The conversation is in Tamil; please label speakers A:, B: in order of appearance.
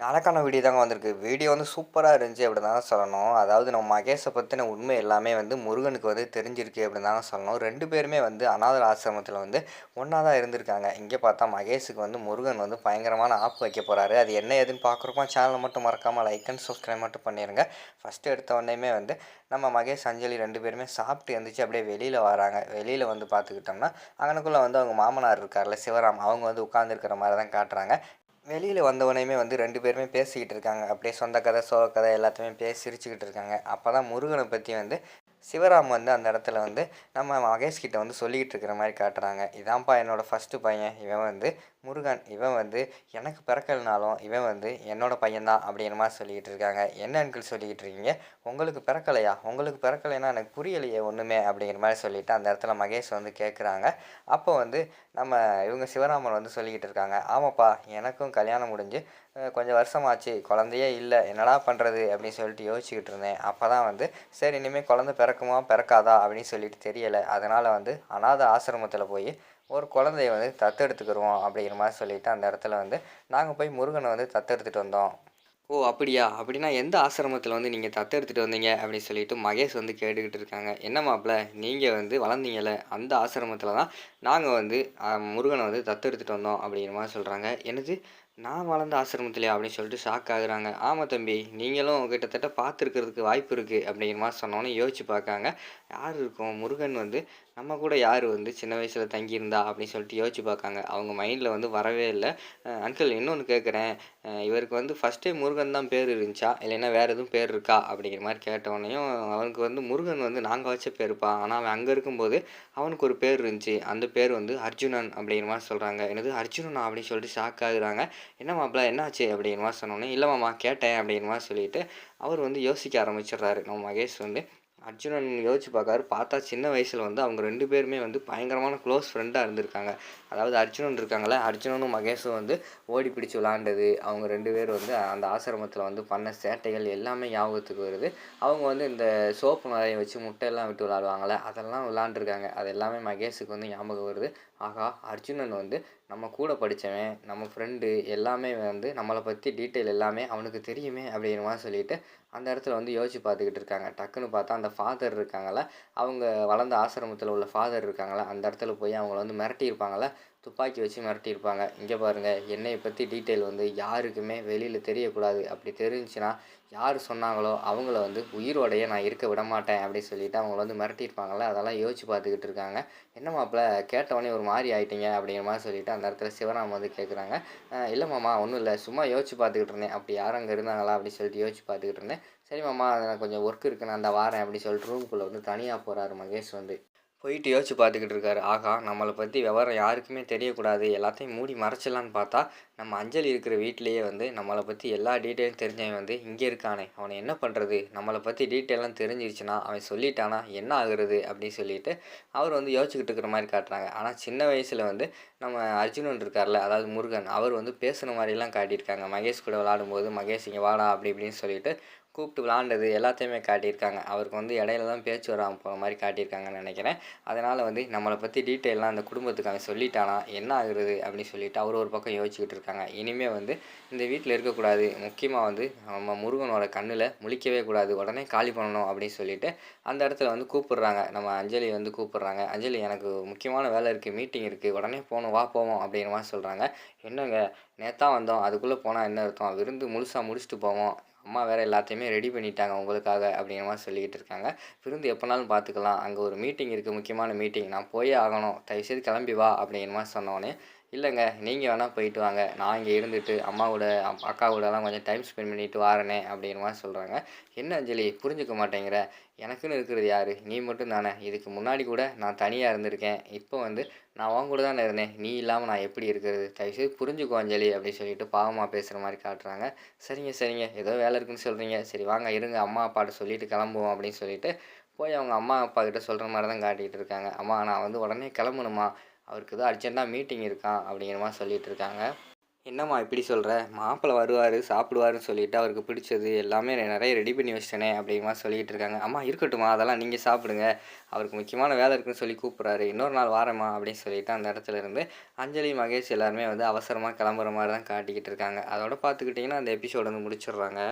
A: நாளைக்கான வீடியோ தாங்க வந்திருக்கு. வீடியோ வந்து சூப்பராக இருந்துச்சு அப்படி தாங்க சொல்லணும். அதாவது நம்ம மகேஷை பற்றின உண்மை எல்லாமே வந்து முருகனுக்கு வந்து தெரிஞ்சிருக்கு அப்படின்னு தாங்க சொல்லணும். ரெண்டு பேருமே வந்து அநாதர் ஆசிரமத்தில் வந்து ஒன்றா தான் இருந்திருக்காங்க. இங்கே பார்த்தா மகேஷுக்கு வந்து முருகன் வந்து பயங்கரமான ஆப் வைக்க போகிறாரு அது என்ன ஏதுன்னு பார்க்குறப்போ சேனலை மட்டும் மறக்காமல் லைக் அண்ட் சப்ஸ்கிரைப் மட்டும் பண்ணிடுங்க ஃபஸ்ட்டு எடுத்த உடனேமே வந்து நம்ம மகேஷ் அஞ்சலி ரெண்டு பேருமே சாப்பிட்டு எழுந்திரிச்சு அப்படியே வெளியில் வராங்க. வெளியில் வந்து பார்த்துக்கிட்டோம்னா அங்கனுக்குள்ளே வந்து அவங்க மாமனார் இருக்கார்ல சிவராம் அவங்க வந்து உட்காந்துருக்கிற மாதிரி தான் காட்டுறாங்க. வெளியில் வந்தவனையுமே வந்து ரெண்டு பேருமே பேசிக்கிட்டு இருக்காங்க. அப்படியே சொந்த கதை சோக கதை எல்லாத்தையுமே பேசி சிரிச்சுக்கிட்டு இருக்காங்க. அப்போ தான் முருகனை பற்றி வந்து சிவராம் வந்து அந்த இடத்துல வந்து நம்ம மகேஷ் கிட்ட வந்து சொல்லிக்கிட்டு இருக்கிற மாதிரி காட்டுறாங்க. இதான்ப்பா என்னோடய ஃபஸ்ட்டு பையன். இவன் வந்து முருகன் இவன் வந்து எனக்கு பிறக்கலைனாலும் இவன் வந்து என்னோடய பையன்தான் அப்படிங்கிற மாதிரி சொல்லிக்கிட்டு இருக்காங்க. என்ன அங்கிள் சொல்லிக்கிட்டு இருக்கீங்க? உங்களுக்கு பிறக்கலையா? உங்களுக்கு பிறக்கலைன்னா எனக்கு புரியலையே ஒன்றுமே அப்படிங்கிற மாதிரி சொல்லிவிட்டு அந்த இடத்துல மகேஷ் வந்து கேட்குறாங்க அப்போ வந்து நம்ம இவங்க சிவராமன் வந்து சொல்லிக்கிட்டு இருக்காங்க. ஆமாப்பா எனக்கும் கல்யாணம் முடிஞ்சு கொஞ்சம் வருஷமாச்சு. குழந்தையே இல்லை. என்னடா பண்ணுறது அப்படின்னு சொல்லிட்டு யோசிச்சுக்கிட்டு இருந்தேன். அப்போ தான் வந்து சரி இனிமேல் குழந்த பிறக்குமா பிறக்காதா அப்படின்னு சொல்லிட்டு தெரியலை. அதனால் வந்து அநாத ஆசிரமத்தில் போய் ஒரு குழந்தைய வந்து தத்தெடுத்துக்கிடுவோம் அப்படிங்கிற மாதிரி சொல்லிவிட்டு அந்த இடத்துல வந்து நாங்கள் போய் முருகனை வந்து தத்தெடுத்துட்டு வந்தோம். ஓ அப்படியா? அப்படின்னா எந்த ஆசிரமத்தில் வந்து நீங்கள் தத்தெடுத்துட்டு வந்தீங்க அப்படின்னு சொல்லிட்டு மகேஷ் வந்து கேட்டுக்கிட்டு இருக்காங்க. என்ன மாப்பிள்ள நீங்கள் வந்து வளர்ந்தீங்கல்ல அந்த ஆசிரமத்தில் தான் நாங்கள் வந்து முருகனை வந்து தத்தெடுத்துட்டு வந்தோம் அப்படிங்கிற மாதிரி சொல்கிறாங்க என்னது? நான் வளர்ந்த ஆசிரமத்திலே அப்படின்னு சொல்லிட்டு ஷாக் ஆகுறாங்க. ஆமாம் தம்பி நீங்களும் கிட்டத்தட்ட பார்த்துருக்கிறதுக்கு வாய்ப்பு இருக்குது அப்படிங்கிற மாதிரி சொன்னோன்னே யோசிச்சு பார்க்காங்க யார் இருக்கும்? முருகன் வந்து நம்ம கூட யார் வந்து சின்ன வயசில் தங்கியிருந்தா அப்படின்னு சொல்லிட்டு யோசிச்சு பார்க்காங்க அவங்க மைண்டில் வந்து வரவே இல்லை. அங்கிள் இன்னொன்று கேட்குறேன். இவருக்கு வந்து ஃபஸ்ட் டைம் முருகன் தான் பேர் இருந்துச்சா? இல்லைன்னா வேறு எதுவும் பேர் இருக்கா? அப்படிங்கிற மாதிரி கேட்டவொடனையும் அவனுக்கு வந்து முருகன் வந்து நாங்கள் வச்ச பேருப்பா ஆனால் அவன் அங்கே இருக்கும்போது அவனுக்கு ஒரு பேர் இருந்துச்சு. அந்த பேர் வந்து அர்ஜுனன் அப்படிங்கிற மாதிரி சொல்கிறாங்க எனது அர்ஜுனனா அப்படின்னு சொல்லிட்டு ஷாக் ஆகுறாங்க. என்ன மாப்பிள்ள என்னாச்சு? அப்படின்வா சொன்னோன்னே இல்லை மாமா கேட்டேன் அப்படின்வா சொல்லிட்டு அவர் வந்து யோசிக்க ஆரம்பிச்சிடுறாரு. நம்ம மகேஷ் வந்து அர்ஜுனன் யோசிச்சு பார்க்காரு பார்த்தா சின்ன வயசில் வந்து அவங்க ரெண்டு பேருமே வந்து பயங்கரமான க்ளோஸ் ஃப்ரெண்டாக இருந்திருக்காங்க. அதாவது அர்ஜுனன் இருக்காங்களே அர்ஜுனனும் மகேஷும் வந்து ஓடி பிடிச்சி விளாண்டது. அவங்க ரெண்டு பேர் வந்து அந்த ஆசிரமத்தில் வந்து பண்ண சேட்டைகள் எல்லாமே ஞாபகத்துக்கு வருது. அவங்க வந்து இந்த சோப்பு நிறைய வச்சு முட்டையெல்லாம் விட்டு விளாடுவாங்களே அதெல்லாம் விளாண்டுருக்காங்க. அது எல்லாமே மகேஷுக்கு வந்து ஞாபகம் வருது. ஆகா அர்ஜுனன் வந்து நம்ம கூட படித்தவன் நம்ம ஃப்ரெண்டு எல்லாமே வந்து நம்மளை பற்றி டீட்டெயில் எல்லாமே அவனுக்கு தெரியுமே அப்படிங்கிற மாதிரி சொல்லிட்டு அந்த இடத்துல வந்து யோசிச்சு பார்த்துக்கிட்டு இருக்காங்க. டக்குன்னு பார்த்தா அந்த ஃபாதர் இருக்காங்கள அவங்க வளர்ந்த ஆசிரமத்தில் உள்ள ஃபாதர் இருக்காங்கள அந்த இடத்துல போய் அவங்கள வந்து மிரட்டியிருப்பாங்கள துப்பாக்கி வச்சு மிரட்டியிருப்பாங்க. இங்கே பாருங்கள் என்னையை பற்றி டீட்டெயில் வந்து யாருக்குமே வெளியில் தெரியக்கூடாது. அப்படி தெரிஞ்சுன்னா யார் சொன்னாங்களோ அவங்கள வந்து உயிரோடைய நான் இருக்க விட மாட்டேன் அப்படின்னு சொல்லிட்டு அவங்கள வந்து மிரட்டியிருப்பாங்கள்ல அதெல்லாம் யோசிச்சு பார்த்துக்கிட்டு இருக்காங்க. என்ன மாப்பிள்ள கேட்டவொடனே ஒரு மாதிரி ஆயிட்டீங்க அப்படிங்கிற மாதிரி சொல்லிட்டு அந்த இடத்துல சிவராம் வந்து கேட்குறாங்க இல்லை மாமா ஒன்றும் இல்லை. சும்மா யோசிச்சு பார்த்துக்கிட்டு இருந்தேன். அப்படி யாரும் அங்கே இருந்தாங்களா? அப்படின்னு சொல்லிட்டு யோசிச்சு பார்த்துக்கிட்டு இருந்தேன். சரி மாமா எனக்கு கொஞ்சம் ஒர்க் இருக்குது நான் அந்த வாரேன் அப்படின்னு சொல்லிட்டு ரூம்குள்ளே வந்து தனியாக போகிறாரு மகேஷ் வந்து. போயிட்டு யோசிச்சு பார்த்துக்கிட்டு இருக்காரு. ஆகா நம்மளை பற்றி விவரம் யாருக்குமே தெரியக்கூடாது. எல்லாத்தையும் மூடி மறைச்சிடலான்னு பார்த்தா நம்ம அஞ்சலி இருக்கிற வீட்லேயே வந்து நம்மளை பற்றி எல்லா டீட்டெயிலும் தெரிஞ்சவன் வந்து இங்கே இருக்கானே. அவனை என்ன பண்ணுறது நம்மளை பற்றி டீட்டெயிலாம் தெரிஞ்சிருச்சுன்னா அவன் சொல்லிட்டானா என்ன ஆகுறது அப்படின்னு சொல்லிட்டு அவர் வந்து யோசிச்சுக்கிட்டு இருக்கிற மாதிரி காட்டுறாங்க. ஆனால் சின்ன வயசில் வந்து நம்ம அர்ஜுனன் இருக்கார்ல அதாவது முருகன் அவர் வந்து பேசுன மாதிரிலாம் காட்டியிருக்காங்க. மகேஷ் கூட விளாடும்போது மகேஷ் இங்கே வாடா அப்படி இப்படின்னு சொல்லிட்டு கூப்பிட்டு விளாண்டது எல்லாத்தையுமே காட்டியிருக்காங்க. அவருக்கு வந்து இடையில தான் பேச்சு வராமல் போகிற மாதிரி காட்டியிருக்காங்கன்னு நினைக்கிறேன். அதனால் வந்து நம்மளை பற்றி டீட்டெயிலாம் அந்த குடும்பத்துக்கு அவன் சொல்லிட்டானா என்ன ஆகுறது அப்படின்னு சொல்லிட்டு அவர் ஒரு பக்கம் யோசிச்சுக்கிட்டு இருக்காங்க. இனிமேல் வந்து இந்த வீட்டில் இருக்கக்கூடாது. முக்கியமாக வந்து நம்ம முருகனோட கண்ணில் முழிக்கவே கூடாது. உடனே காலி பண்ணணும் அப்படின்னு சொல்லிட்டு அந்த இடத்துல வந்து கூப்பிடுறாங்க. நம்ம அஞ்சலி வந்து கூப்பிடுறாங்க. அஞ்சலி எனக்கு முக்கியமான வேலை இருக்குது மீட்டிங் இருக்குது உடனே போகணும் வா போவோம் அப்படிங்கிற மாதிரி சொல்கிறாங்க என்னங்க நேத்தான் வந்தோம். அதுக்குள்ளே போனால் என்ன அர்த்தம்? விருந்து முழுசாக முடிச்சுட்டு போவோம். அம்மா வேறு எல்லாத்தையுமே ரெடி பண்ணிட்டாங்க உங்களுக்காக அப்படிங்கிற மாதிரி சொல்லிக்கிட்டு இருக்காங்க. விருந்து எப்போனாலும் பார்த்துக்கலாம். அங்கே ஒரு மீட்டிங் இருக்குது முக்கியமான மீட்டிங் நான் போயே ஆகணும். தயவுசெய்து கிளம்பி வா அப்படிங்கிற மாதிரி சொன்னோடனே இல்லைங்க நீங்கள் வேணால் போயிட்டு வாங்க. நான் இங்கே இருந்துட்டு அம்மாவோட அக்கா கூடலாம் கொஞ்சம் டைம் ஸ்பெண்ட் பண்ணிட்டு வாரனே அப்படிங்கிற மாதிரி சொல்கிறாங்க என்ன அஞ்சலி புரிஞ்சுக்க மாட்டேங்கிற. எனக்குன்னு இருக்கிறது யார்? நீ மட்டும் தானே. இதுக்கு முன்னாடி கூட நான் தனியாக இருந்திருக்கேன். இப்போ வந்து நான் அவங்க கூட தானே இருந்தேன். நீ இல்லாமல் நான் எப்படி இருக்கிறது? தயவுசெய்து புரிஞ்சுக்கோ அஞ்சலி அப்படின்னு சொல்லிட்டு பாவமாக பேசுகிற மாதிரி காட்டுறாங்க. சரிங்க சரிங்க. ஏதோ வேலை இருக்குன்னு சொல்கிறீங்க சரி வாங்க இருங்க. அம்மா அப்பாட்ட சொல்லிட்டு கிளம்புவோம் அப்படின்னு சொல்லிட்டு போய் அவங்க அம்மா அப்பா கிட்ட சொல்கிற மாதிரி தான் காட்டிகிட்டு இருக்காங்க. அம்மா நான் வந்து உடனே கிளம்பணுமா? அவருக்கு ஏதோ அர்ஜெண்ட்டாக மீட்டிங் இருக்கான் அப்படிங்கிற மாதிரி சொல்லிகிட்டு இருக்காங்க. என்னம்மா இப்படி சொல்கிற மாப்பிள்ளை வருவார் சாப்பிடுவாருன்னு சொல்லிட்டு அவருக்கு பிடிச்சது எல்லாமே நிறைய ரெடி பண்ணி வச்சிட்டேனே அப்படிங்கிற மாதிரி சொல்லிட்டு இருக்காங்க. அம்மா இருக்கட்டும்மா அதெல்லாம் நீங்கள் சாப்பிடுங்க. அவருக்கு முக்கியமான வேலை இருக்குன்னு சொல்லி கூப்பிட்றாரு. இன்னொரு நாள் வாரேம்மா அப்படின்னு சொல்லிட்டு அந்த இடத்துல இருந்து அஞ்சலி மகேஷ் எல்லாருமே வந்து அவசரமாக கிளம்புற மாதிரி தான் காட்டிக்கிட்டு இருக்காங்க. அதோட பார்த்துக்கிட்டிங்கன்னா அந்த எபிசோடு வந்து முடிச்சிடுறாங்க.